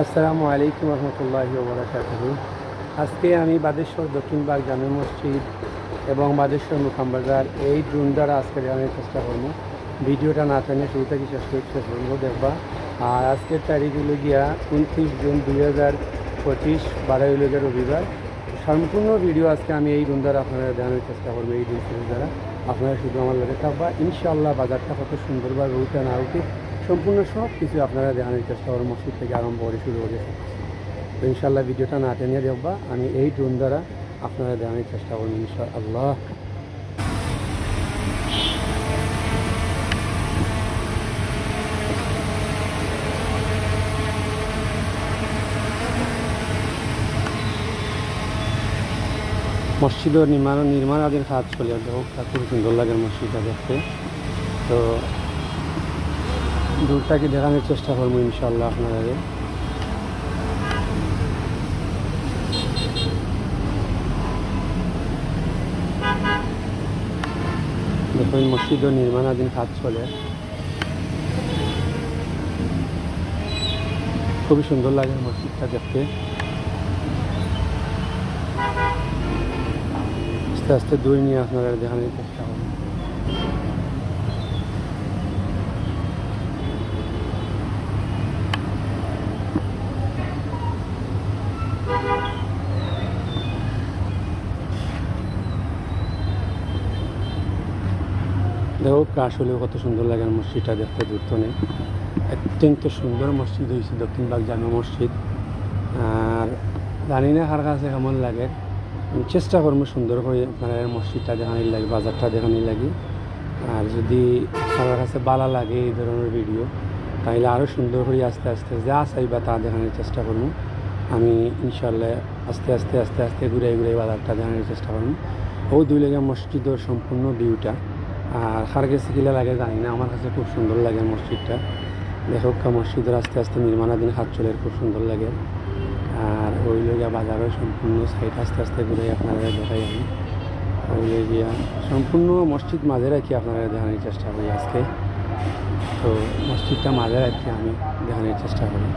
আসসালামু আলাইকুম রহমতুল্লাহ বরাকাতুহু। আজকে আমি বাদেশ্বর দক্ষিণবাগ জামে মসজিদ এবং বাদেশ্বর মুকাম বাজার এই ড্রোন দ্বারা আজকে জানার চেষ্টা করব। ভিডিওটা না টানে শুরু থেকে শেষ করে শেষ করব দেখবা। আর আজকের তারিখ হলো গিয়া উনত্রিশ জুন দুই হাজার পঁচিশ, বারোই গিয়া রবিবার। সম্পূর্ণ ভিডিও আজকে আমি এই ড্রোন দ্বারা আপনারা দেখানোর চেষ্টা করব, এই ড্রোন দ্বারা। আপনারা শুধু আমার লগে থাকবা। ইনশাআল্লাহ বাজারটা কত সুন্দরভাবে উঠে না উঠে সম্পূর্ণ সব কিছু আপনারা দেখানোর চেষ্টা করব মসজিদ থেকে আরম্ভ করে শুরু করে তো ইনশাল্লাহ ভিডিওটা না টেনে দেখবা, আমি এই ড্রোন দ্বারা আপনারা দেখানোর চেষ্টা করব ইনশাআল্লাহ। মসজিদের নির্মাণ নির্মাণাধীন কাজ চলে তা খুব সুন্দর লাগে মসজিদটা দেখতে। তো দূরটাকে দেখানোর চেষ্টা করব ইনশাল্লাহ আপনাদের। দেখুন মসজিদও নির্মাণাধীন কাজ চলে। খুবই সুন্দর লাগে মসজিদটা দেখতে। আস্তে আস্তে দূরে নিয়ে আপনারা দেখানোর চেষ্টা দেখো আসলে কত সুন্দর লাগে মসজিদটা দেখতে দূরত নেই। অত্যন্ত সুন্দর মসজিদ হয়েছে দক্ষিণবাগ জামা মসজিদ। আর জানি না কার কাছে কেমন লাগে। চেষ্টা করব সুন্দর করে আপনারা মসজিদটা দেখানি লাগে, বাজারটা দেখানি লাগে। আর যদি কারোর কাছে ভালো লাগে এই ধরনের ভিডিও, তাহলে আরও সুন্দর করে আস্তে আস্তে যা চাইবা তা দেখানোর চেষ্টা করব। আমি ইনশাল্লাহ আস্তে আস্তে আস্তে আস্তে ঘুরে ঘুরে বাজারটা দেখানোর চেষ্টা করব। ও দুই লেগে মসজিদের সম্পূর্ণ ভিউটা। আর কার কাছে কিলা লাগে জানি না, আমার কাছে খুব সুন্দর লাগে মসজিদটা। দেখোক মসজিদের আস্তে আস্তে নির্মাণাধীন হাত চলে খুব সুন্দর লাগে। আর ওই লগিয়া বাজারের সম্পূর্ণ সাইড আস্তে আস্তে ঘুরে আপনারা দেখাই আমি। ওই লগিয়া সম্পূর্ণ মসজিদ মাঝে রাখি আপনারা দেখানোর চেষ্টা করি আজকে। তো মসজিদটা মাঝে রাখি আমি দেখানোর চেষ্টা করি।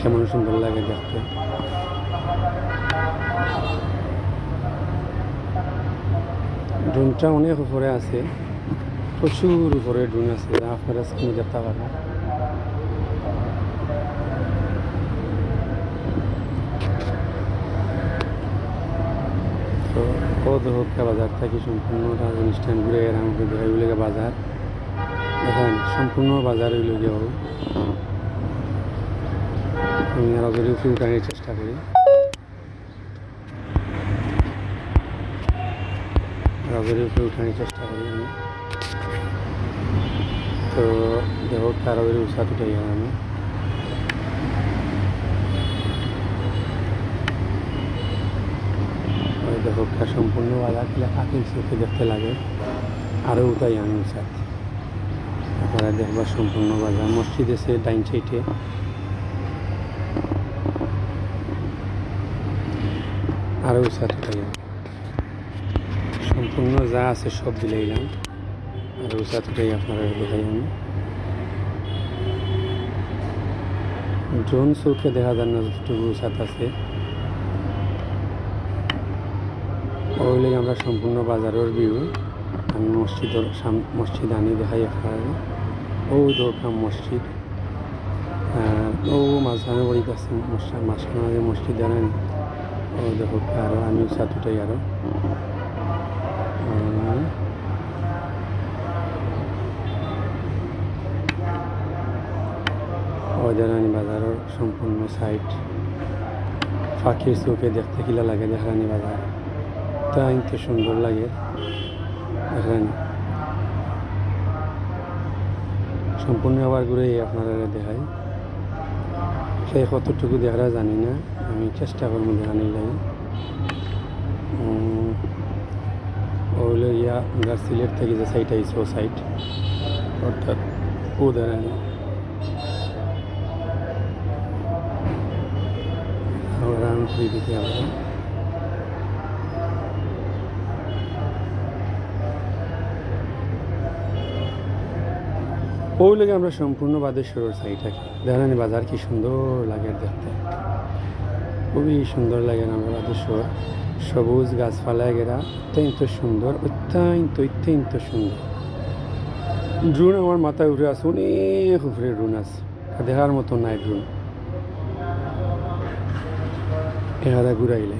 কেমন সুন্দর লাগে দেখতে। ড্রোনটা অনেক উপরে আছে। প্রচুর উপরে ড্রোন আছে আপনারা স্ক্রিনে দেখতে হোক্কা বাজার থাকি সম্পূর্ণ স্ট্যান্ড ঘুরে গেলাম দেখাই বাজার। দেখেন, সম্পূর্ণ বাজার হইল গিয়ে আমি আরও যদি উপরে চেষ্টা করি। রাজের উপরে উঠানোর চেষ্টা করি আমি। তো দেখো তারাদের উৎসাহ উঠে গেলাম আমি দেখো সম্পূর্ণ বাজার কিলা চোখে দেখতে লাগে। আরও উঠাই আমি উৎসাহ আপনারা দেখবার সম্পূর্ণ বাজার। মসজিদ এসে ডাইন সাইডে আরও উঠাই আমি সম্পূর্ণ যা আছে সব দিলে এলাম। আর উচাতটাই আপনারা দেখাই আমি ড্রোন চৌকে দেখা যায় না যতটুকু উচাত আছে। ওইলে আমরা সম্পূর্ণ বাজারের ভিউ। আমি মসজিদের মসজিদ আনি দেখাই আপনারা ও দরকার মসজিদ। ও মাঝখানে বড়ি কাছে মাঝখানে মসজিদ জানেন দেখো আমি অজারানি বাজারের সম্পূর্ণ সাইট পাখির চোখে দেখতে কিলা লাগে দেখানি বাজার তা ইনতে সুন্দর লাগে দেখেন সম্পূর্ণ আবার ঘুরে আপনারা দেখাই। সেই কতটুকু দেখা জানি না। আমি চেষ্টা করব দেখানির লাগে। ওগুলো ইয়া, আমরা সিলেট থেকে যে সাইট আইস ও সাইট অর্থাৎ উদাহরণ রান থ্রি দিতে আমরা ওই লাগে আমরা সম্পূর্ণ বাদেশ্বরের সাইড থাকি। দেখেন বাজার কি সুন্দর লাগে দেখতে। খুবই সুন্দর লাগে আমরা বাদেশ্বর সবুজ গাছপালা এগেরা অত্যন্ত সুন্দর, অত্যন্ত অত্যন্ত সুন্দর। ড্রোন আমার মাথায় উঠে আছে, অনেক উপরে ড্রোন আছে। দেখার মতো নাই ড্রোন এখাদা ঘুরাইলে।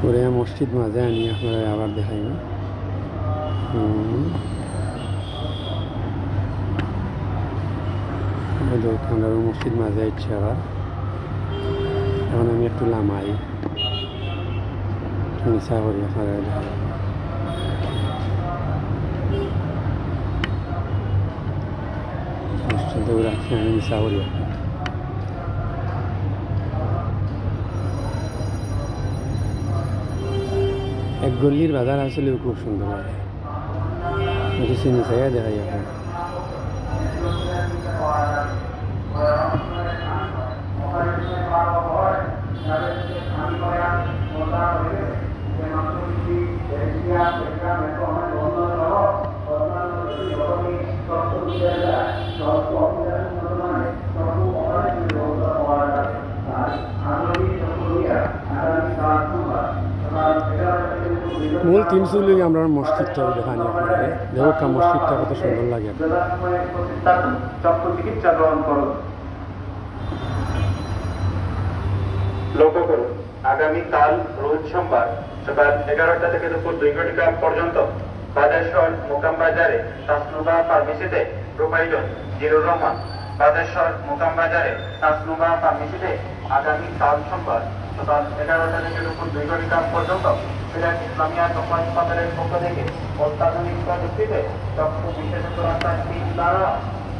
ঘুরে মসজিদ মাঝে আনি আপনারা আবার দেখাই হুম দোকানের মসজিদ ইচ্ছে আবার। এখন আমি একটু লামাই। নিশা করি রাখি আমি নিশা করি এক গল্লির বাজার আসলে খুব সুন্দর লাগে। কিছু মূল তিন আমরা মসজিদটা দেখানি আপনাকে দেখো কা মসজিদটা কত সুন্দর লাগে। চিকিৎসা গ্রহণ লক্ষ্য করুন আগামীকাল রোজ সোমবার, সকাল এগারোটা থেকে দুপুর দুই ঘটিকা পর্যন্ত বাদেশ্বর মোকাম বাজারে তাসনুবা ফার্মেসিতে প্রোপাইডন জিরুর রহমান, বাদেশ্বর মোকাম বাজারে তাসনুবা ফার্মেসিতে আগামী কাল সোমবার, সকাল এগারোটা থেকে দুপুর দুই ঘটিকা পর্যন্ত সিলেট ইসলামিয়া চক্র হাসপাতালের পক্ষ থেকে অত্যাধুনিক প্রযুক্তিতে চক্ষু বিশেষজ্ঞ রাস্তায় তিন দ্বারা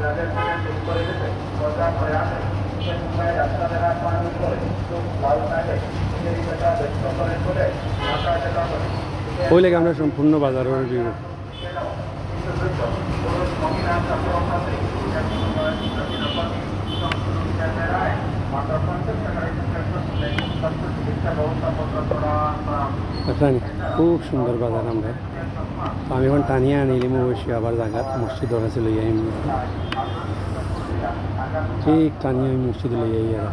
যাদের করে দিতে প্রচার করে আসে। ওই লেগে আমরা সম্পূর্ণ বাজারের ভিউ। খুব সুন্দর বাজার আমরা। আমি এখন টানিয়ে আনিলাম অবশ্যই আবার জায়গা মসজিদের কাছে লই আইম ঠিক আমি মসজিদে আই আর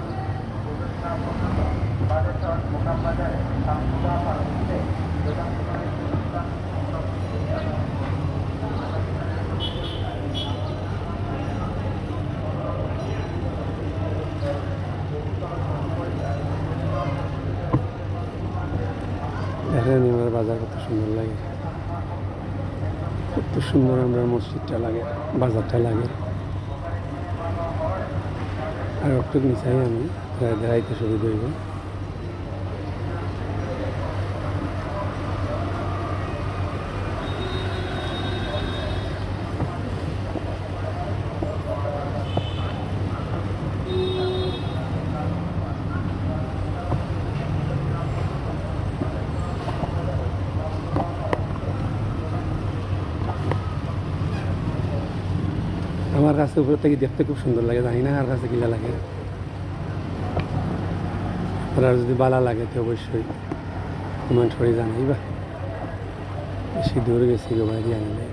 আমার বাজার কত সুন্দর লাগে। কত সুন্দর আমরা মসজিদটা লাগে, বাজারটা লাগে। আর একটু নিচাই আমি দেখাইতে শুরু হইব আমার কাছে উপরে থেকে দেখতে খুব সুন্দর লাগে, জানি না আর কাছে কিলা লাগে। আপনার যদি বালা লাগে তো অবশ্যই কমেন্ট করে জানাইবা বেশি দূর গেছি গো বাইরে আনলে।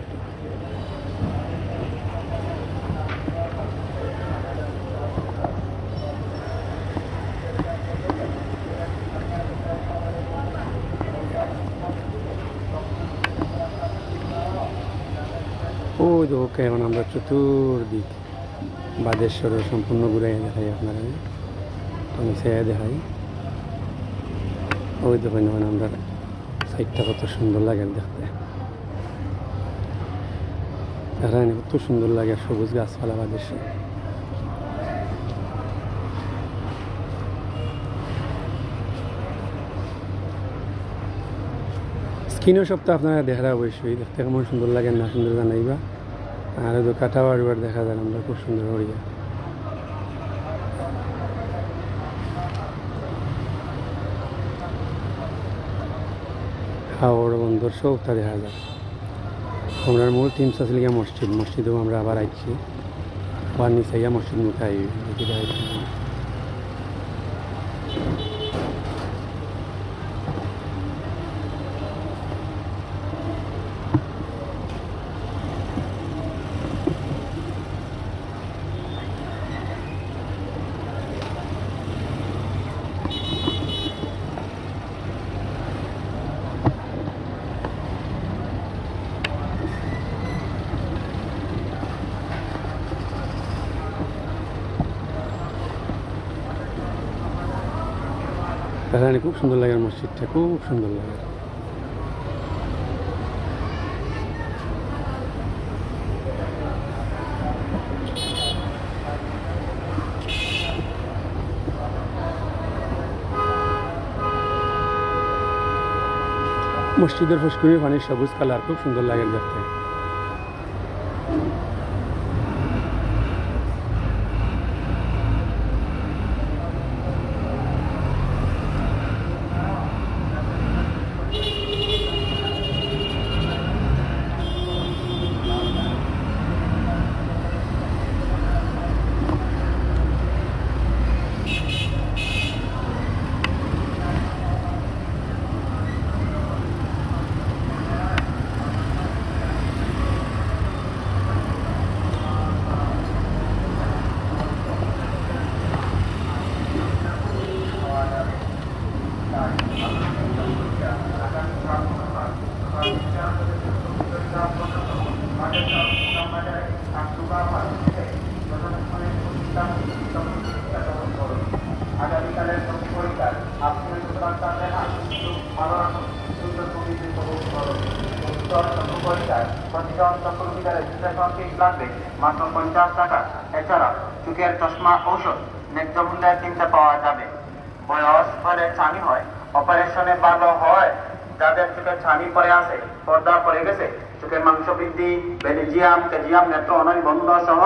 ওই তো ওকে এখন আমরা চতুর্দিক বাদেশ্বরের সম্পূর্ণ ঘুরাই দেখাই আপনারা। আমি দেখাই। ওই দেখুন এখন আমরা সাইডটা কত সুন্দর লাগে দেখতে। দেখেন কত সুন্দর লাগে সবুজ গাছপালা বাদেশ্বর। সব তো আপনারা দেখা অবশ্যই, দেখতে কেমন সুন্দর লাগে না সুন্দর জানাইবা। আর তো কাটা বাড়িবার দেখা যায় আমরা খুব সুন্দর হরিয়া। হাওড় বন্দর সবটা দেখা যায় আমরা মূল টিম সাসলিয়া মসজিদ, মসজিদেও আমরা আবার আইছি। আবার নিচে মসজিদ মুখে আই দেখি খুব সুন্দর লাগে, মসজিদটা খুব সুন্দর লাগে। মসজিদের ফুসকুনির পানির সবুজ কালার, খুব সুন্দর লাগে দেখতে। আগামীকালের পরীক্ষা আপনি ভালো সুন্দর প্রকৃতির উত্তর পরীক্ষায় প্রতিজন চক্রবিদ্যালয়ের শিক্ষাসংখ্যিক লাগবে মাত্র পঞ্চাশ টাকা এছাড়া চোখের চশমা ঔষধ মূল্যে কিনতে পাওয়া যাবে। বয়স হলে ছানি হয় অপারেশনে ভালো হয়, যাদের চোখে ছানি পড়ে আছে, পর্দা পড়ে গেছে চোখের মাংস বৃদ্ধি বেলিজিয়াম কেজিয়াম নেত্র অনৈবন্ধ সহ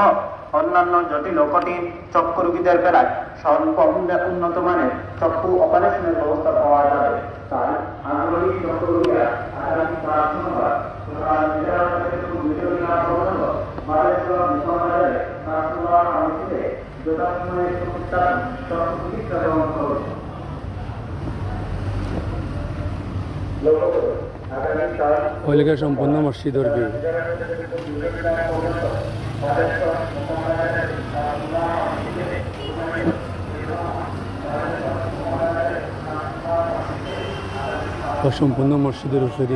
অন্যান্য জটিল কঠিন চক্ষু রোগীদের বেলায় স্বল্প উন্নত মানের চক্ষু অপারেশনের ব্যবস্থা পাওয়া যাবে। যথাসময়ে চিকিৎসা গ্রহণ লক্ষ্য করুন আগামীকাল ওইলেখা সম্পূর্ণ মসজিদের উপরে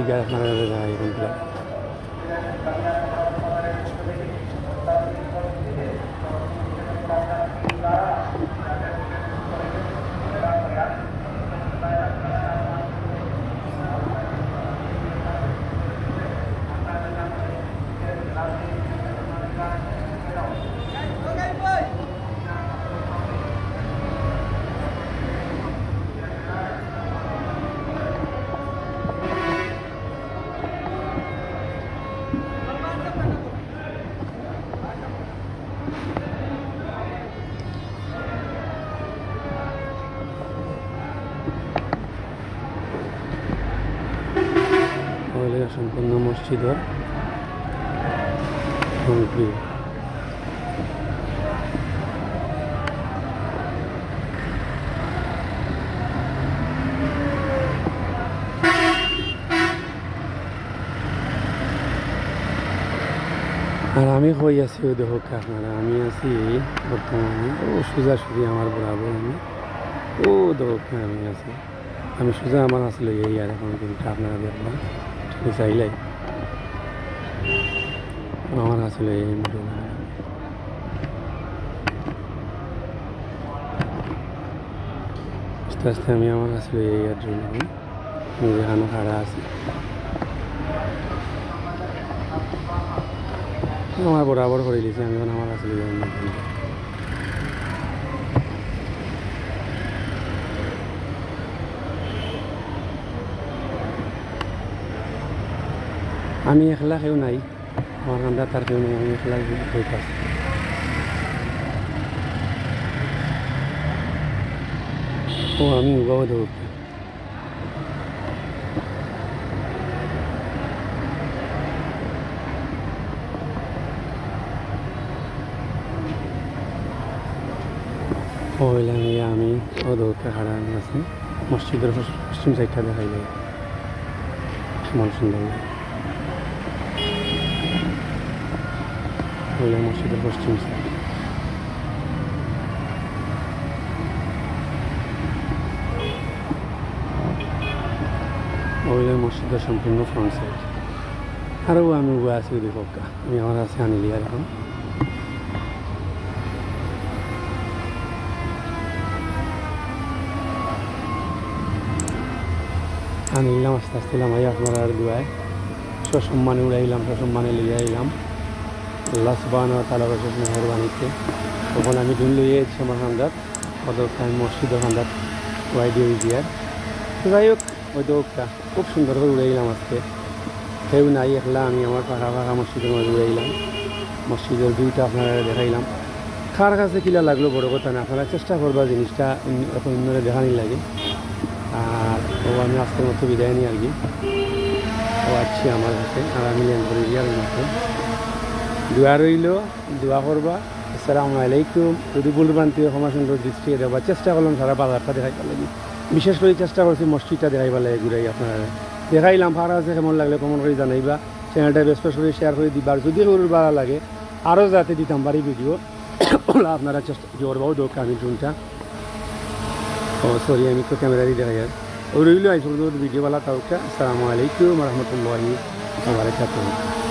গায়ে আপনারা যায় এখানটা ওইলেখা সম্পূর্ণ মসজিদের আর আমি হয়ে আছি ওই দেখো আপনারা, আমি আছি বর্তমানে। ও, সোজা সুজি আমার বরাবর আমি। ও, দেখো আমি আছি। আমি সোজা আমার আসলে এই আর এখন কিন্তু আপনারা দেখলাম ঠিক চাইলাই আমার আসলে এই মোটামুটি আস্তে আস্তে আমি আমার আসলে এই আর জন্য আমি যেখানে খাড়া আছি আমার বরাবর করে দিয়েছি আমি এখন আমার আসলে আমি একলা কেউ নাই, আমার আমরা তার কেউ নেই, আমি একলা হয়ে পাচ্ছি ও, আমি উগাও দেবো হইলাম ইয়ে আমি ওদৌতে খাড়া আছি। মসজিদের পশ- পশ্চিম সাইডটা দেখাই যায় মন লাগে। হইলাম মসজিদের পশ্চিম সাইড ওইলাম মসজিদের সম্পূর্ণ ফ্রন্ট সাইড আরও আমি উবা আছি দেখো আমি আমার আছে আনিলি আর এখন নিলাম আস্তে আস্তে লামাই আপনার আর দুয়ায় সসম্মানে উড়াইলাম সসম্মানে লিয়ে আইলাম আল্লাহ সুবাহ তালা মেহরবানিতে। তখন আমি ঢুল এসেছি আমার খান্দাত অত আমি মসজিদের খান্দাত ওয়াই দিয়ে দিয়ার তো যাই হোক, ওই তো খুব সুন্দর করে গেলাম আজকে। কেউ নাই একলা, আমি আমার পাখা পাখা মসজিদের মধ্যে গেলাম। মসজিদের দুইটা আপনারা দেখাইলাম। কার কাছে কিলা লাগল বড় কথা না, আপনারা চেষ্টা করবা জিনিসটা এখন অন্যরা দেখানি লাগে। আর ও আমি আজকের মতো বিদায় নিই আর কি। ও আছি আমার কাছে আর আমি লেন করে দিই আর দোয়া রইল, দোয়া করবা। আসসালামু আলাইকুম। যদি ভুলভ্রান্তি ক্ষমা সুন্দর দৃষ্টি দেওয়া চেষ্টা করলাম, সারা বাজারটা দেখাইবার লাগি। বিশেষ করে চেষ্টা করছি মসজিদটা দেখাইবার লাগে, ঘুরাই আপনারা। দেখাইলাম ভাড়া আছে, কেমন লাগলে কমন করে জানাইবা। চ্যানেলটা বেশ করে শেয়ার করে দিবা যদি ওর ভাড়া লাগে আরও যাতে দিতাম পারি ভিডিও। আপনারা চেষ্টা করবাও দোক আমি টুনটা ও সরি আমি তো ক্যামেরারই দেখাই। আর ও রইল আইসুর ভিডিওওয়ালা কাউকে আসসালামু আলাইকুম রহমতুল্লাহি ওয়া বারাকাতুহু।